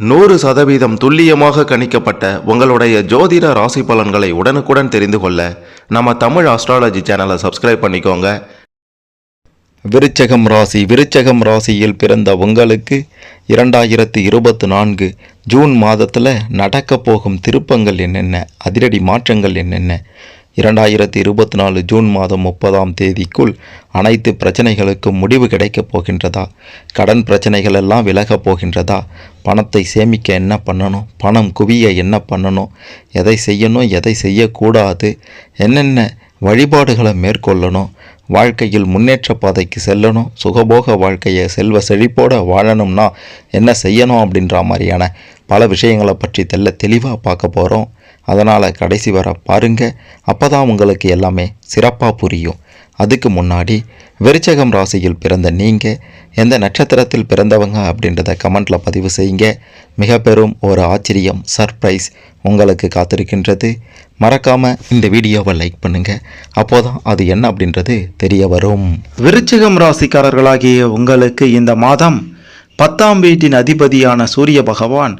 நூறு சதவீதம் துல்லியமாக கணிக்கப்பட்ட உங்களுடைய ஜோதிட ராசி பலன்களை உடனுக்குடன் தெரிந்து கொள்ள நம்ம தமிழ் ஆஸ்ட்ராலஜி சேனலை சப்ஸ்கிரைப் பண்ணிக்கோங்க. விருச்சகம் ராசி விருச்சகம் ராசியில் பிறந்த உங்களுக்கு இரண்டாயிரத்து இருபத்தி நான்கு ஜூன் மாதத்தில் நடக்கப் போகும் திருப்பங்கள் என்னென்ன அதிரடி மாற்றங்கள் என்னென்ன இரண்டாயிரத்தி இருபத்தி நாலு ஜூன் மாதம் முப்பதாம் தேதிக்குள் அனைத்து பிரச்சனைகளுக்கும் முடிவு கிடைக்கப் போகின்றதா? கடன் பிரச்சனைகள் எல்லாம் விலகப் போகின்றதா? பணத்தை சேமிக்க என்ன பண்ணணும்? பணம் குவிய என்ன பண்ணணும்? எதை செய்யணும்? எதை செய்யக்கூடாது? என்னென்ன வழிபாடுகளை மேற்கொள்ளணும்? வாழ்க்கையில் முன்னேற்ற பாதைக்கு செல்லணும்? சுகபோக வாழ்க்கையை செல்வ செழிப்போட வாழணும்னா என்ன செய்யணும் அப்படின்ற மாதிரியான பல விஷயங்களை பற்றி தெல்ல தெளிவாக பார்க்க போகிறோம் அதனால் கடைசி வர பாருங்க அப்போ தான் உங்களுக்கு எல்லாமே சிறப்பாக புரியும். அதுக்கு முன்னாடி விருச்சகம் ராசியில் பிறந்த நீங்கள் எந்த நட்சத்திரத்தில் பிறந்தவங்க அப்படின்றத கமெண்ட்டில் பதிவு செய்யுங்க. மிக பெரும் ஒரு ஆச்சரியம் சர்ப்ரைஸ் உங்களுக்கு காத்திருக்கின்றது. மறக்காமல் இந்த வீடியோவை லைக் பண்ணுங்கள் அப்போதான் அது என்ன அப்படின்றது தெரிய வரும். விருச்சிகம் ராசிக்காரர்களாகிய உங்களுக்கு இந்த மாதம் பத்தாம் வீட்டின் அதிபதியான சூரிய பகவான்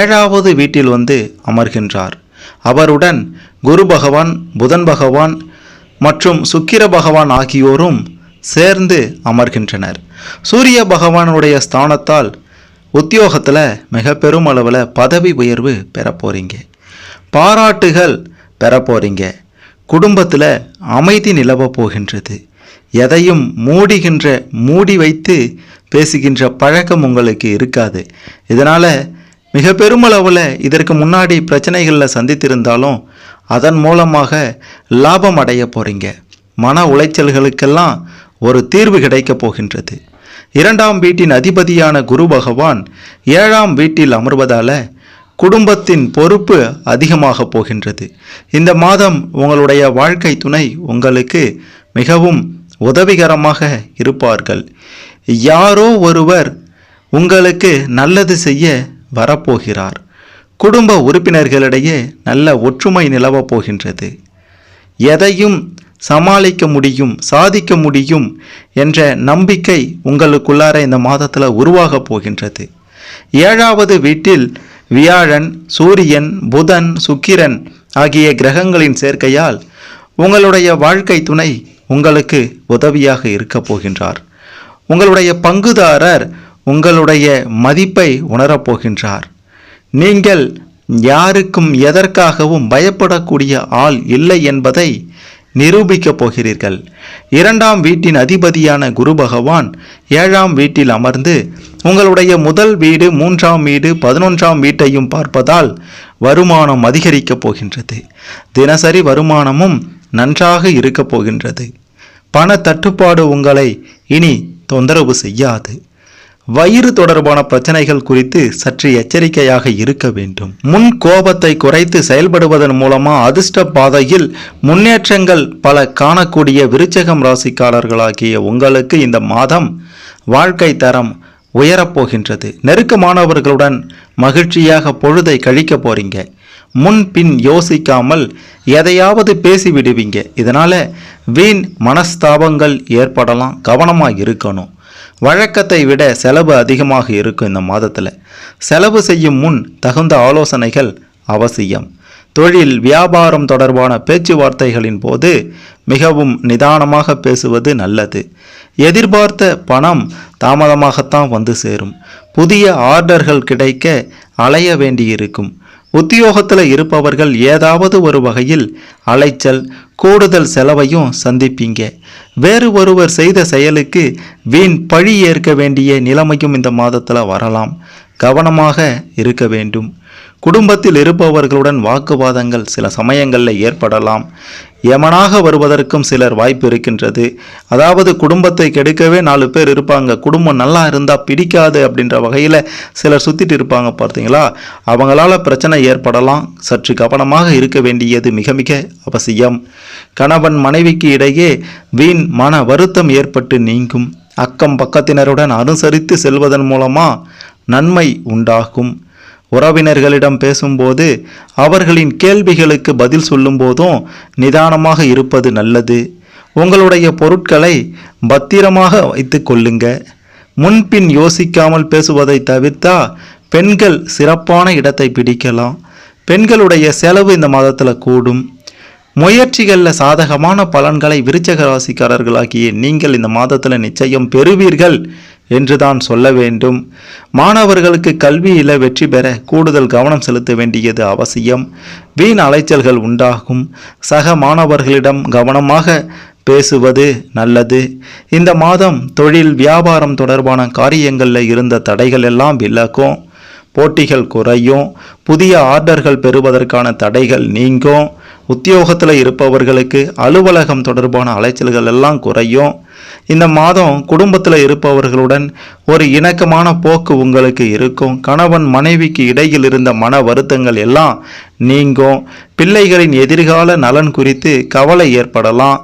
ஏழாவது வீட்டில் வந்து அமர்கின்றார். அவருடன் குரு பகவான் புதன் பகவான் மற்றும் சுக்கிர பகவான் ஆகியோரும் சேர்ந்து அமர்கின்றனர். சூரிய பகவானுடைய ஸ்தானத்தால் உத்தியோகத்தில் மிக பெரும் அளவில் பதவி உயர்வு பெற போகிறீங்க பாராட்டுகள் பெற போகிறீங்க குடும்பத்தில் அமைதி நிலவ போகின்றது. எதையும் மூடிகின்ற மூடி வைத்து பேசுகின்ற பழக்கம் உங்களுக்கு இருக்காது. இதனால் மிக பெருமளவில் இதற்கு முன்னாடி பிரச்சனைகளில் சந்தித்திருந்தாலும் அதன் மூலமாக லாபம் அடைய போகிறீங்க மன உளைச்சல்களுக்கெல்லாம் ஒரு தீர்வு கிடைக்கப் போகின்றது. இரண்டாம் வீட்டின் அதிபதியான குரு பகவான் ஏழாம் வீட்டில் அமர்வதால குடும்பத்தின் பொறுப்பு அதிகமாக போகின்றது. இந்த மாதம் உங்களுடைய வாழ்க்கை துணை உங்களுக்கு மிகவும் உதவிகரமாக இருப்பார்கள். யாரோ ஒருவர் உங்களுக்கு நல்லது செய்ய வரப்போகிறார். குடும்ப உறுப்பினர்களிடையே நல்ல ஒற்றுமை நிலவப் போகின்றது. எதையும் சமாளிக்க முடியும் சாதிக்க முடியும் என்ற நம்பிக்கை உங்களுக்குள்ளார இந்த மாதத்தில் உருவாகப் போகின்றது. ஏழாவது வீட்டில் வியாழன் சூரியன் புதன் சுக்கிரன் ஆகிய கிரகங்களின் சேர்க்கையால் உங்களுடைய வாழ்க்கை துணை உங்களுக்கு உதவியாக இருக்கப் போகின்றார். உங்களுடைய பங்குதாரர் உங்களுடைய மதிப்பை உணரப்போகின்றார். நீங்கள் யாருக்கும் எதற்காகவும் பயப்படக்கூடிய ஆள் இல்லை என்பதை நிரூபிக்கப் போகிறீர்கள். இரண்டாம் வீட்டின் அதிபதியான குரு பகவான் ஏழாம் வீட்டில் அமர்ந்து உங்களுடைய முதல் வீடு மூன்றாம் வீடு பதினொன்றாம் வீட்டையும் பார்ப்பதால் வருமானம் அதிகரிக்கப் போகின்றது. தினசரி வருமானமும் நன்றாக இருக்கப் போகின்றது. பண தட்டுப்பாடு உங்களை இனி தொந்தரவு செய்யாது. வயிறு தொடர்பான பிரச்சனைகள் குறித்து சற்று எச்சரிக்கையாக இருக்க வேண்டும். முன் கோபத்தை குறைத்து செயல்படுவதன் மூலமா அதிர்ஷ்ட பாதையில் முன்னேற்றங்கள் பல காணக்கூடிய விருச்சகம் ராசிக்காரர்களாகிய உங்களுக்கு இந்த மாதம் வாழ்க்கை தரம் உயரப்போகின்றது. நெருக்கமானவர்களுடன் மகிழ்ச்சியாக பொழுதை கழிக்க போறீங்க. முன்பின் யோசிக்காமல் எதையாவது பேசிவிடுவீங்க. இதனால் இதனால வீண் மனஸ்தாபங்கள் ஏற்படலாம். கவனமாக இருக்கணும். வழக்கத்தை விட செலவு அதிகமாக இருக்கும் இந்த மாதத்தில். செலவு செய்யும் முன் தகுந்த ஆலோசனைகள் அவசியம். தொழில் வியாபாரம் தொடர்பான பேச்சுவார்த்தைகளின் போது மிகவும் நிதானமாக பேசுவது நல்லது. எதிர்பார்த்த பணம் தாமதமாகத்தான் வந்து சேரும். புதிய ஆர்டர்கள் கிடைக்க அலைய வேண்டியிருக்கும். உத்தியோகத்தில் இருப்பவர்கள் ஏதாவது ஒரு வகையில் அலைச்சல் கூடுதல் செலவையும் சந்திப்பீங்க. வேறு ஒருவர் செய்த செயலுக்கு வீண் பழி ஏற்க வேண்டிய நிலைமையும் இந்த மாதத்தில் வரலாம். கவனமாக இருக்க வேண்டும். குடும்பத்தில் இருப்பவர்களுடன் வாக்குவாதங்கள் சில சமயங்களில் ஏற்படலாம். யமனாக வருவதற்கும் சிலர் வாய்ப்பு இருக்கின்றது. அதாவது குடும்பத்தை கெடுக்கவே நாலு பேர் இருப்பாங்க. குடும்பம் நல்லா இருந்தால் பிடிக்காது அப்படின்ற வகையில் சிலர் சுற்றிட்டு இருப்பாங்க பார்த்தீங்களா? அவங்களால பிரச்சனை ஏற்படலாம். சற்று கவனமாக இருக்க வேண்டியது மிக மிக அவசியம். கணவன் மனைவிக்கு இடையே வீண் மன வருத்தம் ஏற்பட்டு நீங்கும். அக்கம் பக்கத்தினருடன் அனுசரித்து செல்வதன் மூலமாக நன்மை உண்டாகும். உறவினர்களிடம் பேசும்போது அவர்களின் கேள்விகளுக்கு பதில் சொல்லும்போதும் நிதானமாக இருப்பது நல்லது. உங்களுடைய பொருட்களை பத்திரமாக வைத்து கொள்ளுங்க. முன்பின் யோசிக்காமல் பேசுவதை தவிர்த்தா பெண்கள் சிறப்பான இடத்தை பிடிக்கலாம். பெண்களுடைய செலவு இந்த மாதத்தில் கூடும். முயற்சிகளில் சாதகமான பலன்களை விருச்சக ராசிக்காரர்களாகிய நீங்கள் இந்த மாதத்தில் நிச்சயம் பெறுவீர்கள். என்று தான் சொல்ல வேண்டும். மாணவர்களுக்கு கல்வியில் வெற்றி பெற கூடுதல் கவனம் செலுத்த வேண்டியது அவசியம். வீண் அலைச்சல்கள் உண்டாகும். சக மாணவர்களிடம் கவனமாக பேசுவது நல்லது. இந்த மாதம் தொழில் வியாபாரம் தொடர்பான காரியங்களில் இருந்த தடைகள் எல்லாம் விளக்கும் போட்டிகள் குறையும் புதிய ஆர்டர்கள் பெறுவதற்கான தடைகள் நீங்கும் உத்தியோகத்தில் இருப்பவர்களுக்கு அலுவலகம் தொடர்பான அலைச்சல்கள் எல்லாம் குறையும். இந்த மாதம் குடும்பத்தில் இருப்பவர்களுடன் ஒரு இணக்கமான போக்கு உங்களுக்கு இருக்கும். கணவன் மனைவிக்கு இடையில் இருந்த மன வருத்தங்கள் எல்லாம் நீங்கும். பிள்ளைகளின் எதிர்கால நலன் குறித்து கவலை ஏற்படலாம்.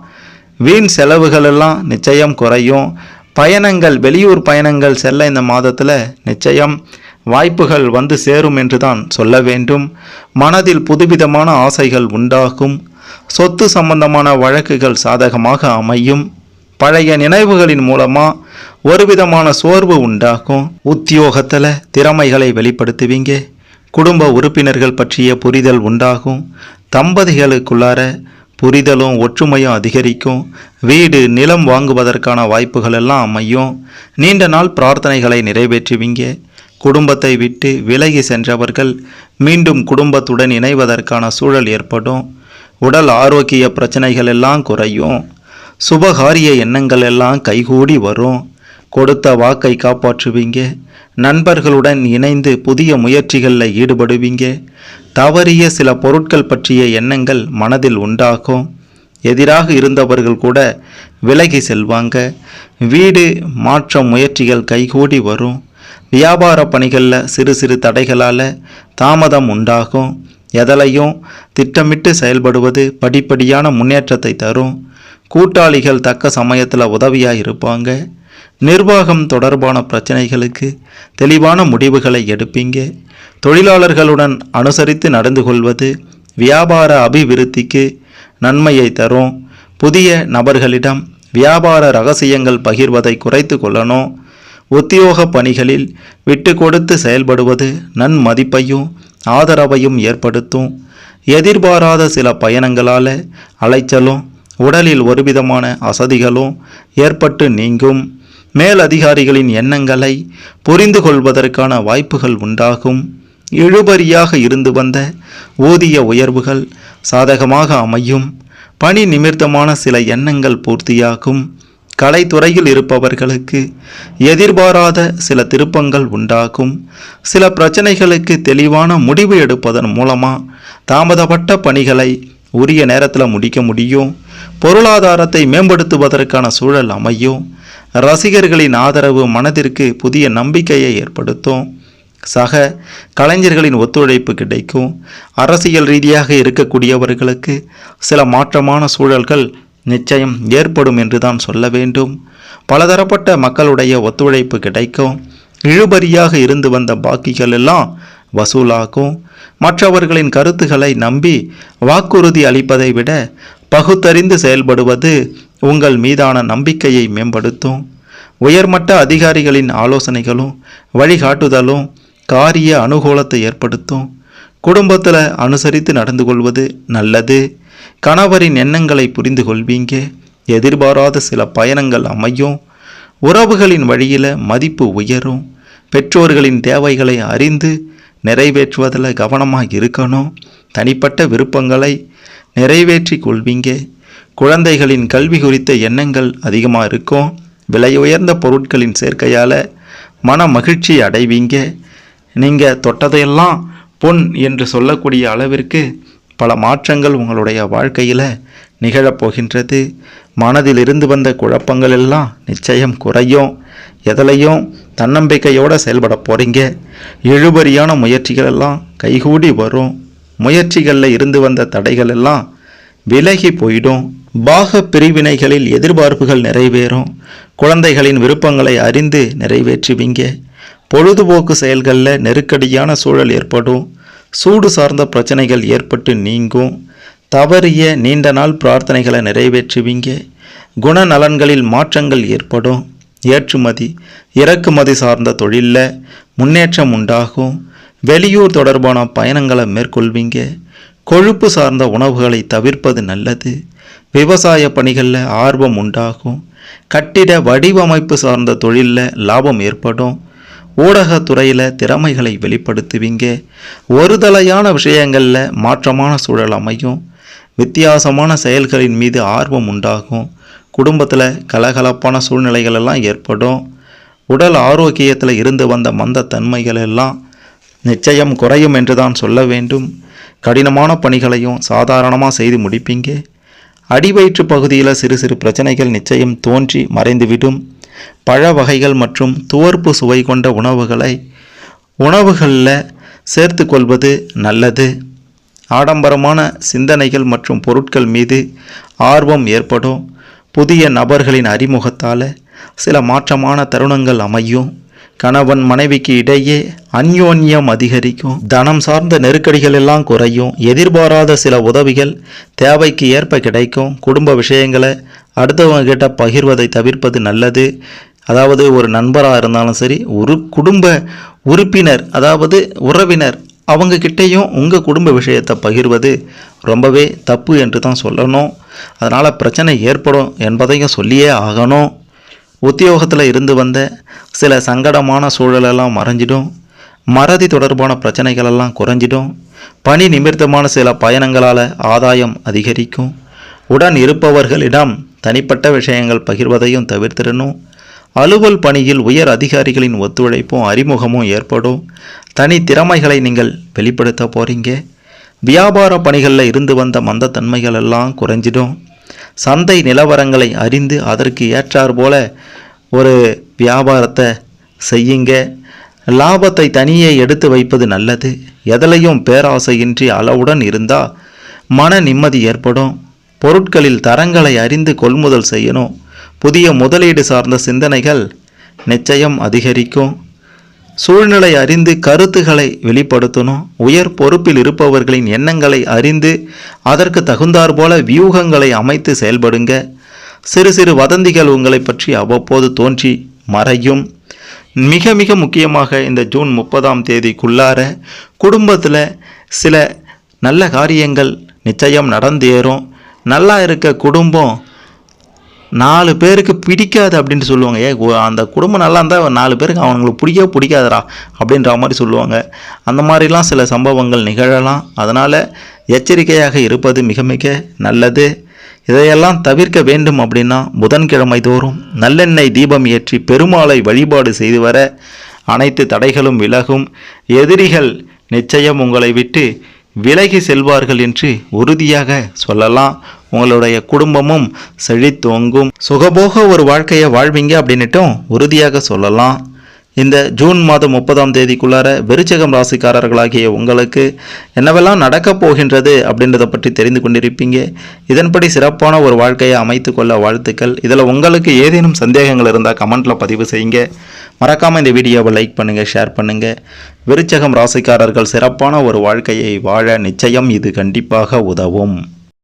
வீண் செலவுகள் எல்லாம் நிச்சயம் குறையும். பயணங்கள் வெளியூர் பயணங்கள் செல்ல இந்த மாதத்தில் நிச்சயம். வாய்ப்புகள் வந்து சேரும் என்று தான் சொல்ல வேண்டும். மனதில் புதுவிதமான ஆசைகள் உண்டாகும். சொத்து சம்பந்தமான வழக்குகள் சாதகமாக அமையும். பழைய நினைவுகளின் மூலமா ஒரு விதமான சோர்வு உண்டாகும். உத்தியோகத்தில் திறமைகளை வெளிப்படுத்துவீங்க. குடும்ப உறுப்பினர்கள் பற்றிய புரிதல் உண்டாகும். தம்பதிகளுக்குள்ளார புரிதலும் ஒற்றுமையும் அதிகரிக்கும். வீடு நிலம் வாங்குவதற்கான வாய்ப்புகள் எல்லாம் அமையும். நீண்ட நாள் பிரார்த்தனைகளை நிறைவேற்றுவீங்க. குடும்பத்தை விட்டு விலகி சென்றவர்கள் மீண்டும் குடும்பத்துடன் இணைவதற்கான சூழல் ஏற்படும். உடல் ஆரோக்கிய பிரச்சனைகள் எல்லாம் குறையும். சுபகாரிய எண்ணங்கள் எல்லாம் கைகூடி வரும். கொடுத்த வாக்கை காப்பாற்றுவீங்க. நண்பர்களுடன் இணைந்து புதிய முயற்சிகளில் ஈடுபடுவீங்க. தவறிய சில பொருட்கள் பற்றிய எண்ணங்கள் மனதில் உண்டாகும். எதிராக இருந்தவர்கள் கூட விலகி செல்வாங்க. வீடு மாற்ற முயற்சிகள் கைகூடி வரும். வியாபார பணிகளில் சிறு சிறு தடைகளால் தாமதம் உண்டாகும். எதலையும் திட்டமிட்டு செயல்படுவது படிப்படியான முன்னேற்றத்தை தரும். கூட்டாளிகள் தக்க சமயத்தில் உதவியாக இருப்பாங்க. நிர்வாகம் தொடர்பான பிரச்சனைகளுக்கு தெளிவான முடிவுகளை எடுப்பீங்க. தொழிலாளர்களுடன் அனுசரித்து நடந்து கொள்வது வியாபார அபிவிருத்திக்கு நன்மையை தரும். புதிய நபர்களிடம் வியாபார ரகசியங்கள் பகிர்வதை குறைத்து கொள்ளணும். உத்தியோக பணிகளில் விட்டு கொடுத்து செயல்படுவது நன்மதிப்பையும் ஆதரவையும் ஏற்படுத்தும். எதிர்பாராத சில பயணங்களால் அலைச்சலும் உடலில் ஒருவிதமான அசதிகளும் ஏற்பட்டு நீங்கும். மேலதிகாரிகளின் எண்ணங்களை புரிந்து கொள்வதற்கான வாய்ப்புகள் உண்டாகும். இழுபறியாக இருந்து வந்த ஊதிய உயர்வுகள் சாதகமாக அமையும். பணி நிமித்தமான சில எண்ணங்கள் பூர்த்தியாகும். கலைத்துறையில் இருப்பவர்களுக்கு எதிர்பாராத சில திருப்பங்கள் உண்டாகும். சில பிரச்சனைகளுக்கு தெளிவான முடிவு எடுப்பதன் மூலமாக தாமதப்பட்ட பணிகளை உரிய நேரத்தில் முடிக்க முடியும். பொருளாதாரத்தை மேம்படுத்துவதற்கான சூழல் அமையும். ரசிகர்களின் ஆதரவு மனதிற்கு புதிய நம்பிக்கையை ஏற்படுத்தும். சக கலைஞர்களின் ஒத்துழைப்பு கிடைக்கும். அரசியல் ரீதியாக இருக்கக்கூடியவர்களுக்கு சில மாற்றமான சூழல்கள் நிச்சயம் ஏற்படும் என்று தான் சொல்ல வேண்டும். பலதரப்பட்ட மக்களுடைய ஒத்துழைப்பு கிடைக்கும். இழுபறியாக இருந்து வந்த பாக்கிகள் எல்லாம் வசூலாகும். மற்றவர்களின் கருத்துக்களை நம்பி வாக்குறுதி அளிப்பதை விட பகுத்தறிந்து செயல்படுவது உங்கள் மீதான நம்பிக்கையை மேம்படுத்தும். உயர்மட்ட அதிகாரிகளின் ஆலோசனைகளும் வழிகாட்டுதலும் காரிய அனுகூலத்தை ஏற்படுத்தும். குடும்பத்தில் அனுசரித்து நடந்து கொள்வது நல்லது. கணவரின் எண்ணங்களை புரிந்து கொள்வீங்க எதிர்பாராத சில பயணங்கள் அமையும். உறவுகளின் வழியில் மதிப்பு உயரும். பெற்றோர்களின் தேவைகளை அறிந்து நிறைவேற்றுவதில் கவனமாக இருக்கணும். தனிப்பட்ட விருப்பங்களை நிறைவேற்றி கொள்வீங்க. குழந்தைகளின் கல்வி குறித்த எண்ணங்கள் அதிகமாக இருக்கும். விலை உயர்ந்த பொருட்களின் சேர்க்கையால் மன மகிழ்ச்சி அடைவீங்க. நீங்கள் தொட்டதையெல்லாம் பொன் என்று சொல்லக்கூடிய அளவிற்கு பல மாற்றங்கள் உங்களுடைய வாழ்க்கையில் நிகழப்போகின்றது. மனதில் இருந்து வந்த குழப்பங்கள் எல்லாம் நிச்சயம் குறையும். எதிலையும் தன்னம்பிக்கையோடு செயல்பட போகிறீங்க இழுபறியான முயற்சிகள் எல்லாம் கைகூடி வரும். முயற்சிகளில் இருந்து வந்த தடைகள் எல்லாம் விலகி போயிடும். பாக பிரிவினைகளில் எதிர்பார்ப்புகள் நிறைவேறும். குழந்தைகளின் விருப்பங்களை அறிந்து நிறைவேற்றுவீங்க. பொழுதுபோக்கு செயல்களில் நெருக்கடியான சூழல் ஏற்படும். சூடு சார்ந்த பிரச்சனைகள் ஏற்பட்டு நீங்கும். தவறிய நீண்ட நாள் பிரார்த்தனைகளை நிறைவேற்றுவீங்க. குணநலன்களில் மாற்றங்கள் ஏற்படும். ஏற்றுமதி இறக்குமதி சார்ந்த தொழிலில் முன்னேற்றம் உண்டாகும். வெளியூர் தொடர்பான பயணங்களை மேற்கொள்வீங்க. கொழுப்பு சார்ந்த உணவுகளை தவிர்ப்பது நல்லது. விவசாய பணிகளில் ஆர்வம் உண்டாகும். கட்டிட வடிவமைப்பு சார்ந்த தொழிலில் லாபம் ஏற்படும். ஊடகத்துறையில் திறமைகளை வெளிப்படுத்துவீங்க. ஒருதலையான விஷயங்களில் மாற்றமான சூழல் அமையும். வித்தியாசமான செயல்களின் மீது ஆர்வம் உண்டாகும். குடும்பத்தில் கலகலப்பான சூழ்நிலைகள் எல்லாம் ஏற்படும். உடல் ஆரோக்கியத்தில் இருந்து வந்த மந்தத்தன்மைகள் எல்லாம் நிச்சயம் குறையும் என்று தான் சொல்ல வேண்டும். கடினமான பணிகளையும் சாதாரணமாக செய்து முடிப்பீங்க. அடிவயிற்று பகுதியில் சிறு சிறு பிரச்சனைகள் நிச்சயம் தோன்றி மறைந்துவிடும். பழ வகைகள் மற்றும் துவர்ப்பு சுவை கொண்ட உணவுகளை உணவுகளில் சேர்த்து கொள்வது நல்லது. ஆடம்பரமான சிந்தனைகள் மற்றும் பொருட்கள் மீது ஆர்வம் ஏற்படும். புதிய நபர்களின் அறிமுகத்தால் சில மாற்றமான தருணங்கள் அமையும். கணவன் மனைவிக்கு இடையே அந்யோன்யம் அதிகரிக்கும். தனம் சார்ந்த நெருக்கடிகள் எல்லாம் குறையும். எதிர்பாராத சில உதவிகள் தேவைக்கு ஏற்ப கிடைக்கும். குடும்ப விஷயங்களை அடுத்தவங்க கிட்ட பகிர்வதை தவிர்ப்பது நல்லது. அதாவது ஒரு நண்பராக இருந்தாலும் சரி ஒரு குடும்ப உறுப்பினர் அதாவது உறவினர் அவங்க கிட்டேயும் உங்கள் குடும்ப விஷயத்தை பகிர்வது ரொம்பவே தப்பு என்று தான் சொல்லணும். அதனால் பிரச்சனை ஏற்படும் என்பதையும் சொல்லியே ஆகணும். உத்தியோகத்தில் இருந்து வந்த சில சங்கடமான சூழலெல்லாம் மறைஞ்சிடும். மறதி தொடர்பான பிரச்சனைகளெல்லாம் குறைஞ்சிடும். பணி நிமித்தமான சில பயணங்களால் ஆதாயம் அதிகரிக்கும். உடன் இருப்பவர்களிடம் தனிப்பட்ட விஷயங்கள் பகிர்வதையும் தவிர்த்திடணும். அலுவல் பணியில் உயர் அதிகாரிகளின் ஒத்துழைப்பும் அறிமுகமும் ஏற்படும். தனி திறமைகளை நீங்கள் வெளிப்படுத்த போகிறீங்க வியாபார பணிகளில் இருந்து வந்த மந்தத்தன்மைகள் எல்லாம் குறைஞ்சிடும். சந்தை நிலவரங்களை அறிந்து அதற்கு ஏற்றார் போல ஒரு வியாபாரத்தை செய்யுங்க. லாபத்தை தனியே எடுத்து வைப்பது நல்லது. எதிலையும் பேராசையின்றி அளவுடன் இருந்தால் மன நிம்மதி ஏற்படும். பொருட்களில் தரங்களை அறிந்து கொள்முதல் செய்யணும். புதிய முதலீடு சார்ந்த சிந்தனைகள் நிச்சயம் அதிகரிக்கும். சூழ்நிலை அறிந்து கருத்துக்களை வெளிப்படுத்தணும். உயர் பொறுப்பில் இருப்பவர்களின் எண்ணங்களை அறிந்து அதற்கு தகுந்தாற்போல வியூகங்களை அமைத்து செயல்படுங்க. சிறு சிறு வதந்திகள் உங்களை பற்றி அவ்வப்போது தோன்றி மறையும். மிக மிக முக்கியமாக இந்த ஜூன் முப்பதாம் தேதிக்குள்ளார குடும்பத்தில் சில நல்ல காரியங்கள் நிச்சயம் நடந்தேறும். நல்லா இருக்க குடும்பம் நாலு பேருக்கு பிடிக்காது அப்படின்ட்டு சொல்லுவாங்க. ஏ அந்த குடும்பம் நல்லா இருந்தால் நாலு பேருக்கு அவங்களுக்கு பிடிக்கவே பிடிக்காதரா அப்படின்ற மாதிரி சொல்லுவாங்க. அந்த மாதிரிலாம் சில சம்பவங்கள் நிகழலாம். அதனால் எச்சரிக்கையாக இருப்பது மிக மிக நல்லது. இதையெல்லாம் தவிர்க்க வேண்டும் அப்படின்னா புதன்கிழமை தோறும் நல்லெண்ணெய் தீபம் ஏற்றி பெருமாளை வழிபாடு செய்து வர அனைத்து தடைகளும் விலகும். எதிரிகள் நிச்சயம் உங்களை விட்டு விலகி செல்வார்கள் என்று உறுதியாக சொல்லலாம். உங்களுடைய குடும்பமும் செழித்தோங்கும் சுகபோக ஒரு வாழ்க்கையை வாழ்வீங்க அப்படின்னுட்டும் உறுதியாக சொல்லலாம். இந்த ஜூன் மாதம் முப்பதாம் தேதிக்குள்ளார விருச்சகம் ராசிக்காரர்களாகிய உங்களுக்கு என்னவெல்லாம் நடக்கப் போகின்றது அப்படின்றத பற்றி தெரிந்து கொண்டிருப்பீங்க. இதன்படி சிறப்பான ஒரு வாழ்க்கையை அமைத்து கொள்ள வாழ்த்துக்கள். இதில் உங்களுக்கு ஏதேனும் சந்தேகங்கள் இருந்தால் கமெண்ட்டில் பதிவு செய்யுங்க. மறக்காமல் இந்த வீடியோவை லைக் பண்ணுங்கள் ஷேர் பண்ணுங்கள் விருச்சகம் ராசிக்காரர்கள் சிறப்பான ஒரு வாழ்க்கையை வாழ நிச்சயம் இது கண்டிப்பாக உதவும்.